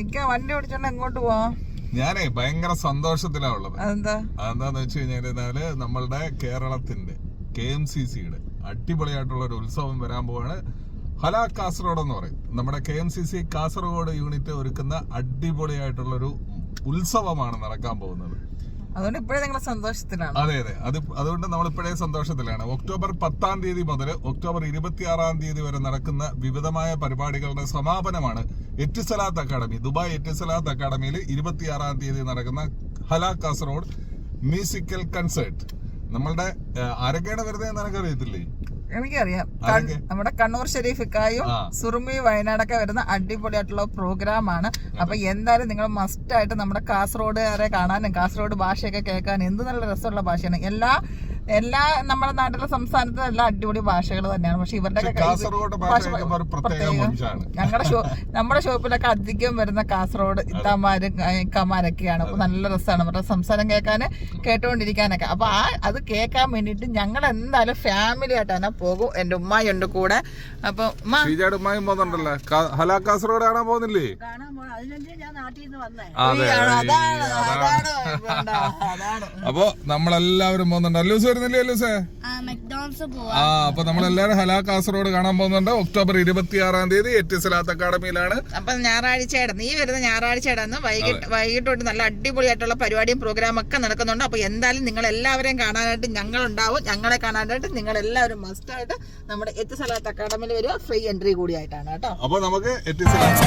എനിക്ക് വണ്ടി ഓടിച്ചോണ്ട് എങ്ങോട്ട് പോവാ? ഞാനേ ഭയങ്കര സന്തോഷത്തിലാ ഉള്ളത്. അതെന്താ? അതെന്താന്ന് വെച്ച് കഴിഞ്ഞാൽ നമ്മളുടെ കേരളത്തിന്റെ കെ എം സി സിയുടെ അടിപൊളിയായിട്ടുള്ള ഒരു ഉത്സവം വരാൻ പോവാണ്. ഹല കാസർഗോഡ് എന്ന് പറയും. നമ്മുടെ K M C C Kasaragod unit ഒരുക്കുന്ന അടിപൊളിയായിട്ടുള്ള ഒരു ഉത്സവമാണ് നടക്കാൻ പോകുന്നത്. അതുകൊണ്ട് ഇപ്പോഴേ സന്തോഷത്തിലാണ്. അതെ അതെ. അത് അതുകൊണ്ട് നമ്മൾ ഇപ്പോഴേ സന്തോഷത്തിലാണ്. ഒക്ടോബർ പത്താം തീയതി മുതൽ ഒക്ടോബർ ഇരുപത്തിയാറാം തീയതി വരെ നടക്കുന്ന വിവിധമായ പരിപാടികളുടെ സമാപനമാണ് എറ്റിസലാത്ത് അക്കാഡമി. ദുബായ് എറ്റിസലാത്ത് അക്കാഡമിയിൽ ഇരുപത്തിയാറാം തീയതി നടക്കുന്ന ഹല കാസർഗോഡ് മ്യൂസിക്കൽ കൺസേർട്ട്. നമ്മളുടെ വരുന്നത് എന്ന് എനിക്കറിയത്തില്ലേ എനിക്കറിയാം. നമ്മുടെ കണ്ണൂർ ഷെരീഫിക്കായും ഇക്കായും സുറുമി വയനാടൊക്കെ വരുന്ന അടിപൊളിയായിട്ടുള്ള പ്രോഗ്രാം ആണ് അപ്പൊ എന്തായാലും നിങ്ങൾ മസ്റ്റ് ആയിട്ട് നമ്മുടെ കാസർഗോഡുകാരെ കാണാനും കാസർഗോഡ് ഭാഷയൊക്കെ കേൾക്കാനും എന്ത് നല്ല രസമുള്ള ഭാഷയാണ്. എല്ലാ എല്ലാ നമ്മുടെ നാട്ടിലെ സംസ്ഥാനത്തും എല്ലാ അടിപൊളി ഭാഷകൾ തന്നെയാണ്. പക്ഷെ ഇവരുടെ ഞങ്ങളുടെ ഷോ നമ്മുടെ ഷോപ്പിലൊക്കെ അധികം വരുന്ന കാസർഗോഡ് ഇത്താമാരും കമാരൊക്കെയാണ് അപ്പൊ നല്ല രസമാണ് അവരുടെ സംസാരം കേൾക്കാൻ കേട്ടുകൊണ്ടിരിക്കാനൊക്കെ അപ്പൊ ആ അത് കേൾക്കാൻ വേണ്ടിയിട്ട് ഞങ്ങൾ എന്തായാലും ഫാമിലി ആയിട്ട് തന്നെ പോകും. എന്റെ ഉമ്മയുണ്ട് കൂടെ. അപ്പൊ ഉമ്മായും പോകുന്നുണ്ടല്ലോ. ഹല കാസർഗോഡ് കാണാൻ പോകുന്നില്ലേ കാണാൻ പോണം ഞാൻ നാട്ടിൽ നിന്ന് വന്നേ? അതെ അതാണ്. അതാണ്. വേണ്ട, അതാണ്. അപ്പൊ നമ്മളെല്ലാവരും പോകുന്നുണ്ട്. അല്ലൂസ് വരുന്നില്ലേ അല്ലൂസേ മക്ഡോണൽസ് പോവാ. ആ അപ്പൊ നമ്മളെല്ലാരും ഹലാ കാസർഗോഡ് കാണാൻ പോകുന്നുണ്ട്. ഒക്ടോബർ ഇരുപത്തിയാറാം തീയതി എറ്റിസലാത്ത് അക്കാഡമിയിലാണ്. അപ്പൊ ഞായറാഴ്ചയുടെ നീ വരുന്ന ഞായറാഴ്ചയുടെ വൈകിട്ട് വൈകിട്ടോട്ട് നല്ല അടിപൊളിയായിട്ടുള്ള പരിപാടിയും പ്രോഗ്രാം ഒക്കെ നടക്കുന്നുണ്ട്. അപ്പൊ എന്തായാലും നിങ്ങൾ എല്ലാവരെയും കാണാനായിട്ട് ഞങ്ങൾ ഉണ്ടാവും ഞങ്ങളെ കാണാനായിട്ട് നിങ്ങൾ എല്ലാവരും മസ്റ്റ് ആയിട്ട് നമ്മുടെ എത്ത് സലാത്ത് അക്കാദമിയിൽ വരിക. ഫ്രീ എൻട്രി കൂടിയായിട്ടാണ് കേട്ടോ. അപ്പൊ നമുക്ക് എറ്റിസലാത്ത്